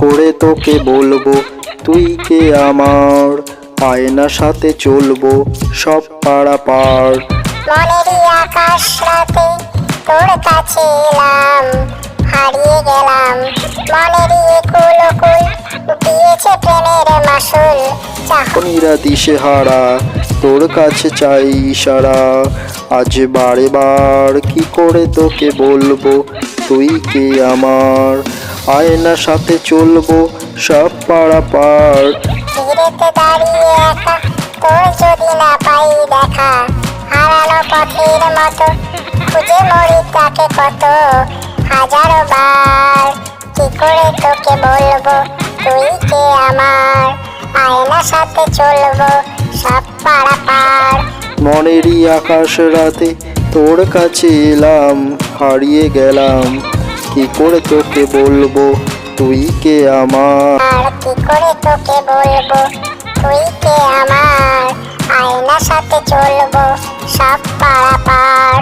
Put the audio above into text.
করে তোকে বলব তুই কে আমার? আয়না সাথে চলবো সব পাড়া পার মনেরই আকাশ রাতে তোর কাছে এলাম হারিয়ে গেলাম। মনেরই কুল কুল দিয়েছে প্রেমের মাসুল চাহ দিশে হারা তোর কাছে চাই ইশারা। আজ বারে বার কি করে তোকে বলব তুই কে আমার? আয়না সাথে চলবো সব পাড়া পার ধীরেতে দাঁড়িয়ে একা তোর যদি না পাই দেখা। হারানো পথের মতো খুঁজে মরি তাকে কত হাজারো বার। কি করে তোকে বলব তুই কে আমার? আয়না সাথে চলবো সব পাড়া পার মনেরই আকাশ রাতে তোর কাছে এলাম হারিয়ে গেলাম। কি করে তোকে বলব? তুই কে আমার? আর কি করে তোকে বলব? তুই কে আমার? আয়না সাথে চলবো সব পাড়া পার